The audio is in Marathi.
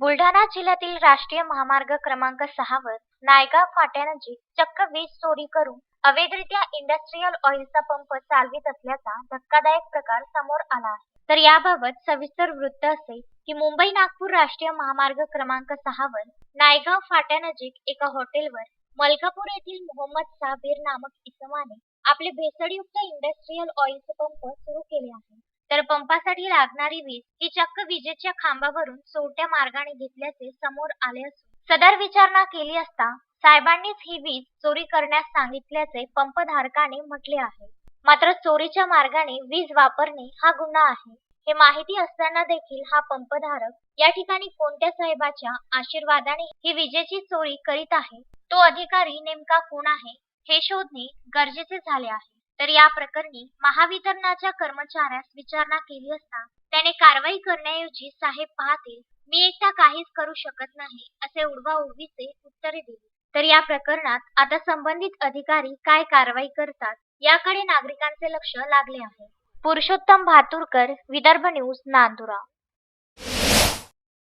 बुलढाणा जिल्ह्यातील राष्ट्रीय महामार्ग क्रमांक सहावर नायगाव फाट्यानजीक चक्क वीज चोरी करून अवैधरित्या इंडस्ट्रीयल ऑइलचा पंप चालवित असल्याचा धक्कादायक प्रकार समोर आला आहे. तर याबाबत सविस्तर वृत्त असे की मुंबई नागपूर राष्ट्रीय महामार्ग क्रमांक सहावर नायगाव फाट्यानजीक एका हॉटेलवर मलकापूर येथील मोहम्मद साबीर नामक इसमाने आपले भेसळयुक्त इंडस्ट्रीयल ऑइलचे पंप सुरू केले आहे. तर पंपासाठी लागणारी वीज ही चक्क विजेच्या खांबावरून सोट्या मार्गाने घेतल्याचे समोर आले असून सदर विचारणा केली असता साहेबांनीच ही वीज चोरी करण्यास सांगितल्याचे पंपधारकाने म्हटले आहे. मात्र चोरीच्या मार्गाने वीज वापरणे हा गुन्हा आहे. हे माहिती असताना देखील हा पंपधारक या ठिकाणी कोणत्या साहेबाच्या आशीर्वादाने ही विजेची चोरी करीत आहे? तो अधिकारी नेमका कोण आहे? हे शोधणे गरजेचे झाले आहे. तर या प्रकरणी महावितरणाच्या कर्मचाऱ्यास विचारणा केली असता त्याने कारवाई करण्याऐवजी साहेब पाहतील मी एकटा काहीच करू शकत नाही असे उडवाउडवीचे उत्तरे दिली. तर या प्रकरणात आता संबंधित अधिकारी काय कारवाई करतात याकडे नागरिकांचे लक्ष लागले आहे. पुरुषोत्तम भातुरकर विदर्भ न्यूज नांदुरा.